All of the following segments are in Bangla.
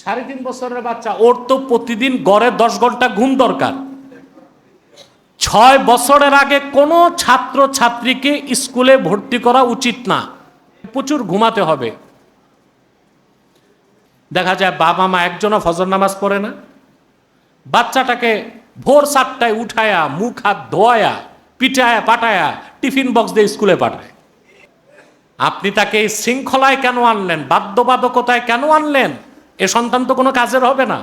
সাড়ে তিন বছরের বাচ্চা, ওর তো প্রতিদিন গড়ে দশ ঘণ্টা ঘুম দরকার। ছয় বছরের আগে কোনো ছাত্র ছাত্রীকে স্কুলে ভর্তি করা উচিত না। প্রচুর ঘুমাতে হবে। দেখা যায় বাবা মা একজনও ফজর নামাজ পড়ে না। বাচ্চাটাকে ভোর সাতটায় উঠায়া, মুখ হাত ধোয়ায়া পিঠায়া পাটায়া, টিফিন বক্স দিয়ে স্কুলে পাঠায়। আপনি তাকে এই শৃঙ্খলায় কেন আনলেন? বাধ্যবাধকতায় কেন আনলেন? এ সন্তান তো কোনো কাজের হবে না।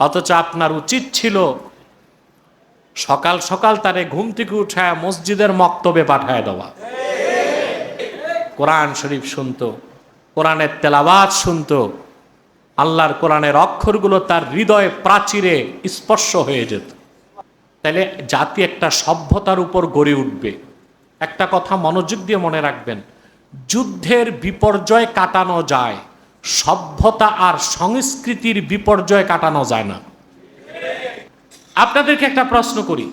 অথচ আপনার উচিত ছিল সকাল সকাল তারে ঘুম থেকে উঠায় মসজিদের মক্তবে পাঠায় দেওয়া। কোরআন শরীফ শুনতো, কোরআনের তেলাওয়াত শুনতো, আল্লাহর কোরআনের অক্ষরগুলো তার হৃদয়ে প্রাচীরে স্পর্শ হয়ে যেত। তাহলে জাতি একটা সভ্যতার উপর গড়ে উঠবে। একটা কথা মনোযোগ দিয়ে মনে রাখবেন, যুদ্ধের বিপর্যয় কাটানো যায়। সভ্যতা আর সংস্কৃতির বিপর্যয় কাটানো যায় না। আপনাদেরকে একটা প্রশ্ন করি।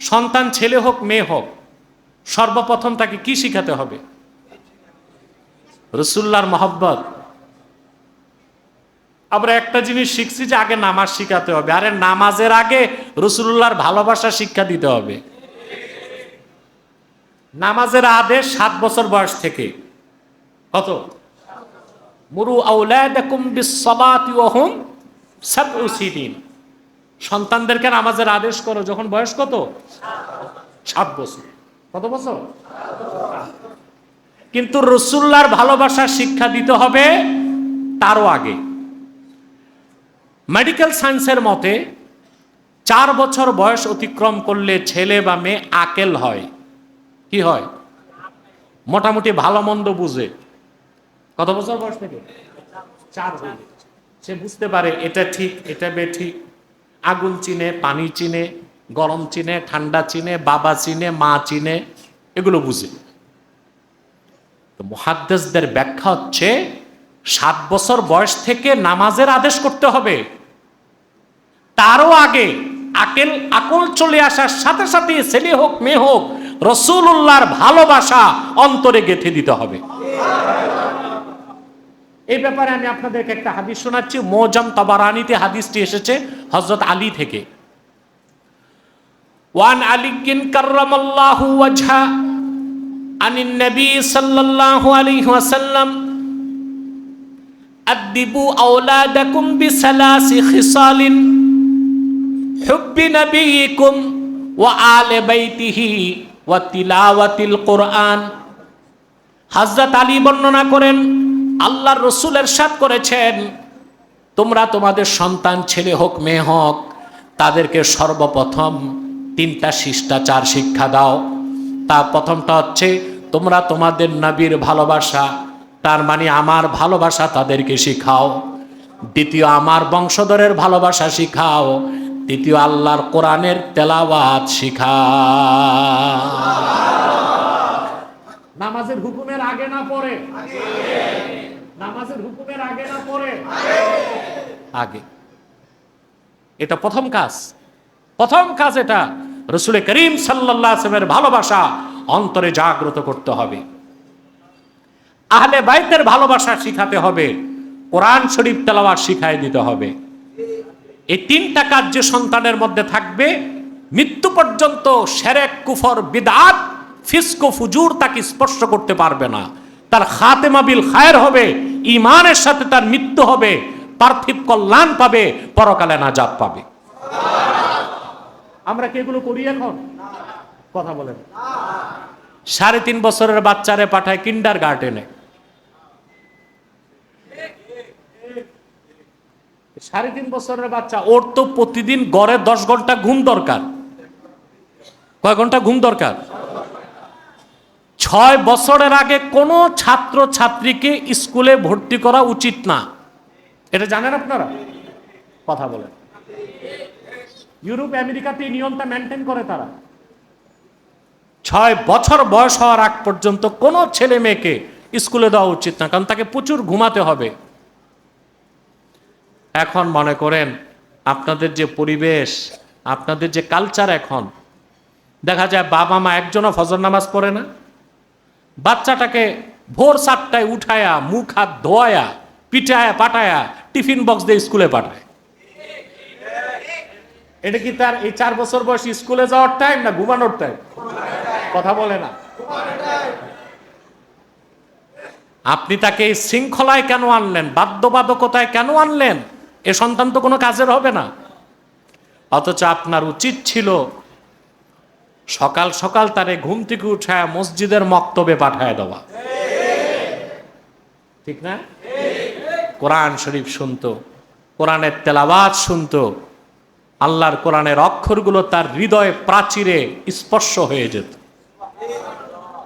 সন্তান ছেলে হোক, মেয়ে হোক, সর্বপ্রথম তাকে কি শিখাতে হবে? রসুল্লার মহব্বত। আমরা একটা জিনিস শিখছি যে আগে নামাজ শিখাতে হবে, আরে নামাজের আগে রসুল্লাহর ভালোবাসা শিক্ষা দিতে হবে। নামাজের আদেশ সাত বছর বয়স থেকে। কত? মুরু আউলাদাকুম সন্তানদেরকে নামাজের আদেশ করো, যখন বয়স কত? সাত বছর। কত বছর? কিন্তু রসুল্লার ভালোবাসা শিক্ষা দিতে হবে তারও আগে। মেডিকেল সায়েন্সের মতে, চার বছর বয়স অতিক্রম করলে ছেলে বা মেয়ে আকেল হয়। কি হয়? মোটামুটি ভালো মন্দ বুঝে। কত বছর বয়স থেকে? চার সে বুঝতে পারে এটা ঠিক, এটা বেঠিক আগুন চিনে, পানি চিনে, গরম চিনে, ঠান্ডা চিনে, বাবা চিনে, মা চিনে, এগুলো বুঝে। তো মুহাদ্দেসদের ব্যাখ্যা হচ্ছে, সাত বছর বয়স থেকে নামাজের আদেশ করতে হবে। তারও আগে আকেল, আকল চলে আসার সাথে সাথে ছেলে হোক, মেয়ে হোক রসুল্লাহর ভালোবাসা অন্তরে গেঁথে দিতে হবে। এই ব্যাপারে আমি আপনাদেরকে একটা হাদিস শোনাচ্ছি। মোজাম তবারানিতে হাদিসটি এসেছে হজরত আলী থেকে। ওয়ান আলিগিন কার্রামাল্লাহু ওয়াজহা আনিন নবী সাল্লাল্লাহু আলাইহি ওয়াসাল্লাম আদিবু আওলাদাকুম বিসালাসি খিসালিন, হুব্বি নবীকুম ওয়া আলে বাইতিহি ওয়া তিলাওয়াতিল কোরআন। হযরত আলী বর্ণনা করেন আল্লাহর রসুল এরশাদ করেছেন, তোমরা তোমাদের সন্তান, ছেলে হোক, মেয়ে হোক, তাদেরকে সর্বপ্রথম তিনটা শিষ্টাচার শিক্ষা দাও। তা প্রথমটা হচ্ছে, তোমরা তোমাদের নবীর ভালোবাসা, তার মানে আমার ভালোবাসা তাদেরকে শিখাও। দ্বিতীয়, আমার বংশধরের ভালোবাসা শিখাও। তৃতীয়, আল্লাহর কোরআনের তেলাওয়াত শিখাও। নামাজের হুকুমের আগে না পরে? নামাজের হুকুমের আগে না পরে? আগে। এটা প্রথম কাজ। প্রথম কাজ এটা। রসুল করিম সাল্লাহ আসলামের ভালোবাসা অন্তরে জাগ্রত করতে হবে। আহলে বাইতের ভালোবাসা শিখাতে হবে। কোরআন শরীফ তেলাওয়ার শিখাই দিতে হবে। এই তিনটা কাজ যে সন্তানের মধ্যে থাকবে, মৃত্যু পর্যন্ত সেরেক, কুফর, বিদাত ফিসকো ফুজুর তাকে স্পর্শ করতে পারবে না। তার খাতেমা বিল খায়ের হবে ইমানের সাথে তার মৃত্যু হবে, পার্থিব কল্যাণ পাবে, পরকালে নাজাত পাবে। আমরা কি এগুলো করি এখন? কথা বলেন। সাড়ে তিন বছরের বাচ্চারে পাঠায় কিন্ডার গার্ডেনে। সাড়ে তিন বছরের বাচ্চা, ওর তো প্রতিদিন গড়ে দশ ঘণ্টা ঘুম দরকার। কয় ঘণ্টা ঘুম দরকার? ছয় বছরের আগে কোনো ছাত্র ছাত্রীকে স্কুলে ভর্তি করা উচিত না। এটা জানেন আপনারা? কথা বলেন। ইউরোপ, আমেরিকাতে নিয়মটা মেনটেন করে তারা। ছয় বছর বয়স হওয়ার আগ পর্যন্ত কোনো ছেলে মেয়েকে স্কুলে দেওয়া উচিত না, কারণ তাকে প্রচুর ঘুমাতে হবে। এখন মনে করেন, আপনাদের যে পরিবেশ, আপনাদের যে কালচার এখন, দেখা যায় বাবা মা একজনও ফজর নামাজ পড়ে না। বাচ্চাটাকে ভোর সাতটায় উঠায়া, মুখ হাত ধোয়ায়া, পিটায়া পাঠায়া টিফিন বক্স দিয়ে স্কুলে পাঠায়। এটা কি তার এই চার বছর বয়স স্কুলে যাওয়ার টাইম না ঘুমানোর টাইম কথা বলে না। আপনি তাকে শৃঙ্খলায় কেন আনলেন? বাধ্যবাধকতায় কেন আনলেন? এ সন্তান তো কোনো কাজের হবে না। অথচ আপনার উচিত ছিল সকাল সকাল তারে ঘুম থেকে উঠায় মসজিদের মক্তবে পাঠায় দেওয়া। ঠিক না? কোরআন শরীফ শুনতো, কোরআনের তেলাবাদ শুনতো, আল্লাহর কোরআনের অক্ষরগুলো তার হৃদয়ে প্রাচীরে স্পর্শ হয়ে যেত।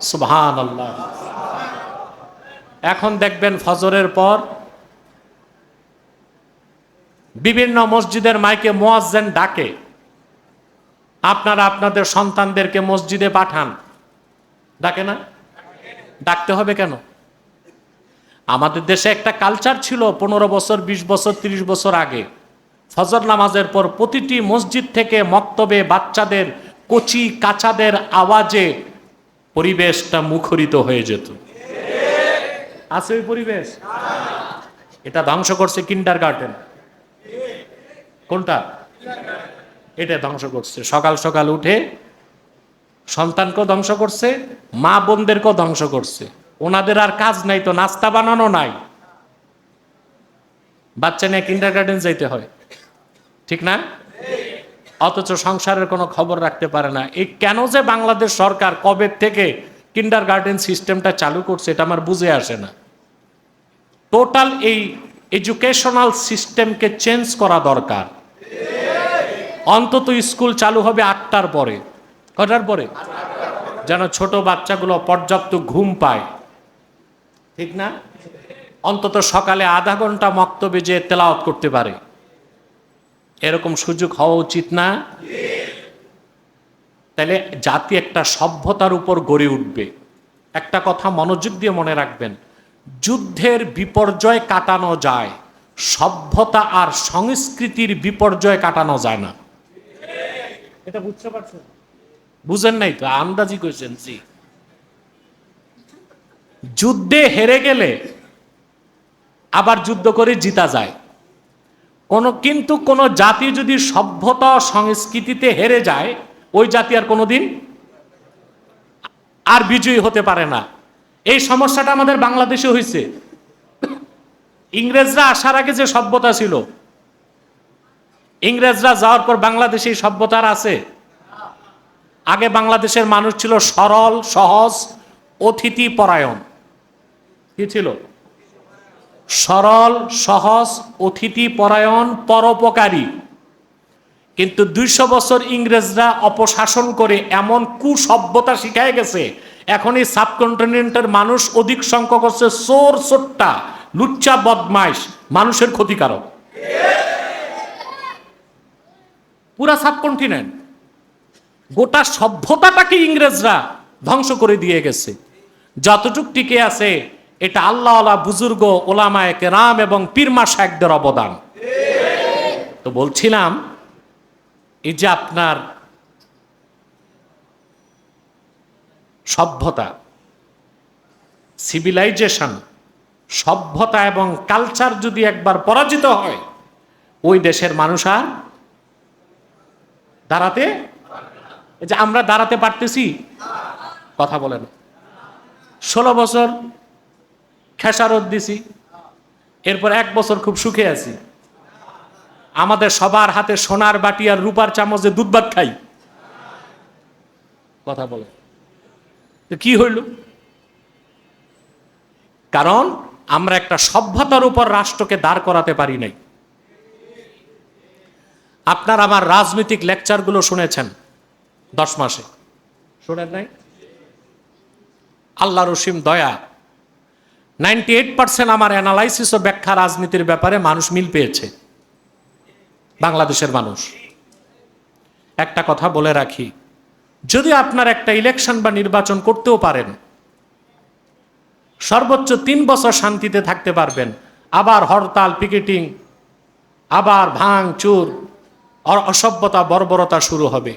সুবহান আল্লাহ এখন দেখবেন ফজরের পর বিভিন্ন মসজিদের মাইকে মোয়াজ্জেন ডাকে। আপনারা আপনাদের সন্তানদেরকে মসজিদে পাঠান। ডাকে না? ডাকতে হবে কেন? আমাদের দেশে একটা কালচার ছিল পনেরো বছর ২০ বছর ৩০ বছর আগে। ফজর নামাজের পর প্রতিটি মসজিদ থেকে মক্তবে বাচ্চাদের, কচি কাচাদের আওয়াজে পরিবেশটা মুখরিত হয়ে যেত। আছে ওই পরিবেশ? এটা ধ্বংস করছে কিন্ডার গার্ডেন কোনটা? এটা ধ্বংস করছে। সকাল সকাল উঠে সন্তানকেও ধ্বংস করছে, মা বোনদেরকেও ধ্বংস করছে। ওনাদের আর কাজ নাই তো, নাস্তা বানানো নাই। বাচ্চা নিয়ে কিন্ডার গার্ডেন যাইতে হয়। ঠিক না? অথচ সংসারের কোনো খবর রাখতে পারে না। এই কেন যে বাংলাদেশ সরকার কবে থেকে কিন্ডার গার্ডেন সিস্টেমটা চালু করছে, এটা আমার বুঝে আসে না। টোটাল এই এডুকেশনাল সিস্টেমকে চেঞ্জ করা দরকার। অন্তত স্কুল চালু হবে আটটার পরে। কটার পরে? যেন ছোট বাচ্চাগুলো পর্যাপ্ত ঘুম পায়। ঠিক না? অন্তত সকালে আধা ঘণ্টা মক্তবে যে তেলাওয়াত করতে পারে। এরকম সুযোগ হওয়া উচিত না? তাহলে জাতি একটা সভ্যতার উপর গড়ে উঠবে। একটা কথা মনোযোগ দিয়ে মনে রাখবেন, যুদ্ধের বিপর্যয় কাটানো যায়, সভ্যতা আর সংস্কৃতির বিপর্যয় কাটানো যায় না। এটা বুঝতে পারছেন বুঝেন নাই তো, আন্দাজি কইছেন, জি। যুদ্ধে হেরে গেলে আবার যুদ্ধ করে জিতা যায়। কোন, কিন্তু কোন জাতি যদি সভ্যতা সংস্কৃতিতে হেরে যায়, ওই জাতি আর কোনোদিন আর বিজয়ী হতে পারে না। এই সমস্যাটা আমাদের বাংলাদেশে হয়েছে ইংরেজরা আসার আগে যে সভ্যতা ছিল ইংরেজরা যাওয়ার পর বাংলাদেশে সভ্যতার আছে। আগে বাংলাদেশের মানুষ ছিল সরল, সহজ, অতিথি পরায়ণ। কি ছিল? সরল, সহজ, অতিথি পরায়ণ, পরোপকারী। কিন্তু দুইশো বছর ইংরেজরা অপশাসন করে এমন কুসভ্যতা শিখায় গেছে, এখন এই সাবকন্টিনেন্টের মানুষ অধিক সংখ্যক হচ্ছে চোর চোট্টা লুচ্চা, বদমাইশ, মানুষের ক্ষতিকারক। পুরা সাবকন্টিনেন্ট। গোটা সভ্যতাটাকে ইংরেজরা ধ্বংস করে দিয়ে গেছে। যতটুক টিকে আছে, এটা আল্লাহ বুজুর্গ, ওলামায় কেরাম এবং পীরমা শাহেকদের অবদান। তো বলছিলাম, এই যে আপনার সভ্যতা সিভিলাইজেশন সভ্যতা এবং কালচার যদি একবার পরাজিত হয়, ওই দেশের মানুষ আর দাঁড়াতে? যে আমরা দাঁড়াতে পারতেছি। কথা বলেন। ষোলো বছর খেসারত দিছি। এরপর এক বছর খুব সুখে আছি। আমাদের সবার হাতে সোনার বাটি আর রূপার চামচে দুধ ভাত খাই। কথা বলে। কি হইল? কারণ আমরা একটা সভ্যতার উপর রাষ্ট্রকে দাঁড় করাতে পারি নাই। আপনার আমার রাজনৈতিক লেকচারগুলো শুনেছেন দশ মাসে। শোনেন নাই? আল্লাহ রসিম দয়া। নাইনটি এইট পার্সেন্ট আমার অ্যানালাইসিস ও ব্যাখ্যা রাজনীতির ব্যাপারে মানুষ মিল পেয়েছে। বাংলাদেশের মানুষ। একটা কথা বলে রাখি, যদি আপনার একটা ইলেকশন বা নির্বাচন করতেও পারেন, সর্বোচ্চ তিন বছর শান্তিতে থাকতে পারবেন, আবার হরতাল, পিকেটিং, আবার ভাঙ চুর অসভ্যতা, বর্বরতা শুরু হবে।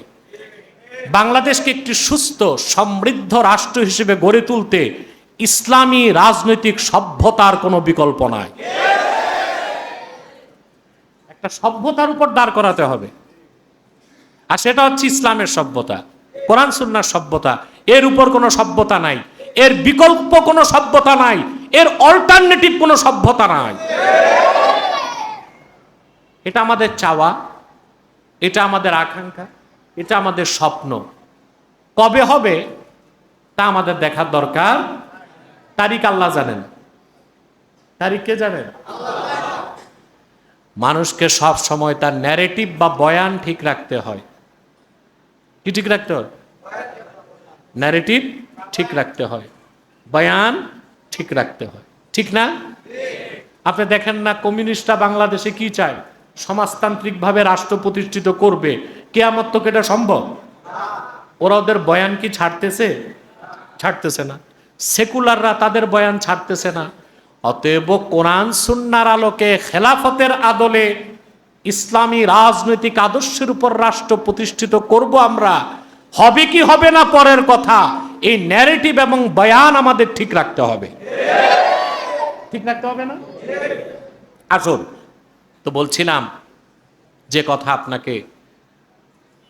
বাংলাদেশকে একটি সুস্থ, সমৃদ্ধ রাষ্ট্র হিসেবে গড়ে তুলতে ইসলামী রাজনৈতিক সভ্যতার কোনো বিকল্প নাই। একটা সভ্যতার উপর দাঁড় করাতে হবে। আর সেটা হচ্ছে ইসলামের সভ্যতা। কোরআন, সুন্নার সভ্যতা। এর উপর কোনো সভ্যতা নাই। এর বিকল্প কোনো সভ্যতা নাই। এর অল্টারনেটিভ কোনো সভ্যতা নাই। এটা আমাদের চাওয়া। এটা আমাদের আকাঙ্ক্ষা, এটা আমাদের স্বপ্ন। কবে হবে, তা আমাদের দেখার দরকার। তারিখ আল্লাহ জানেন। তারিখ কে জানেন? মানুষকে সব সময় তার ন্যারেটিভ বা বয়ান ঠিক রাখতে হয়। কি ঠিক রাখতে হয়? ন্যারেটিভ ঠিক রাখতে হয়। বয়ান ঠিক রাখতে হয়। ঠিক না? আপনি দেখেন না কমিউনিস্টরা বাংলাদেশে কি চায়? সমাজতান্ত্রিকভাবে রাষ্ট্র প্রতিষ্ঠিত করবে। কেয়ামত তো এটা সম্ভব? ওরা ওদের বয়ান কি ছাড়তেছে? ছাড়তেছে না। সেকুলাররা তাদের বয়ান ছাড়তেছে না। অতএব কোরআন সুন্নার আলোকে খেলাফতের আদলে ইসলামী রাজনৈতিক আদর্শের উপর রাষ্ট্র প্রতিষ্ঠিত করব আমরা। হবে কি হবে না পরের কথা, এই ন্যারেটিভ এবং বয়ান আমাদের ঠিক রাখতে হবে। ঠিক রাখতে হবে না? আসুন। তো বলছিলাম যে কথা আপনাকে,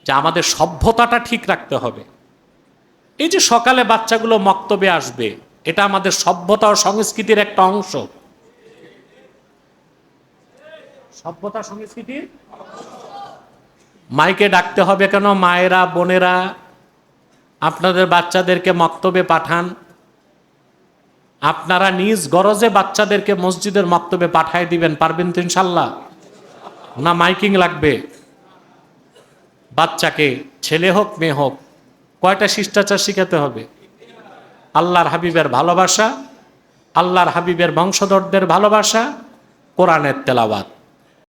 যে আমাদের সভ্যতাটা ঠিক রাখতে হবে। এই যে সকালে বাচ্চাগুলো মক্তবে আসবে, এটা আমাদের সভ্যতা ও সংস্কৃতির একটা অংশ। সভ্যতা সংস্কৃতির মাইকে ডাকতে হবে কেন? মায়েরা, বোনেরা, আপনাদের বাচ্চাদেরকে মক্তবে পাঠান। আপনারা নিজ গরজে বাচ্চাদেরকে মসজিদের মাধ্যমে পাঠায় দিবেন, পারবেন তো ইনশাল্লাহ? না মাইকিং লাগবে। বাচ্চাকে, ছেলে হোক, মেয়ে হোক, কয়টা শিষ্টাচার শিখাতে হবে? আল্লাহর হাবিবের ভালোবাসা, আল্লাহর হাবিবের বংশধরদের ভালোবাসা, কোরআনের তেলাওয়াত।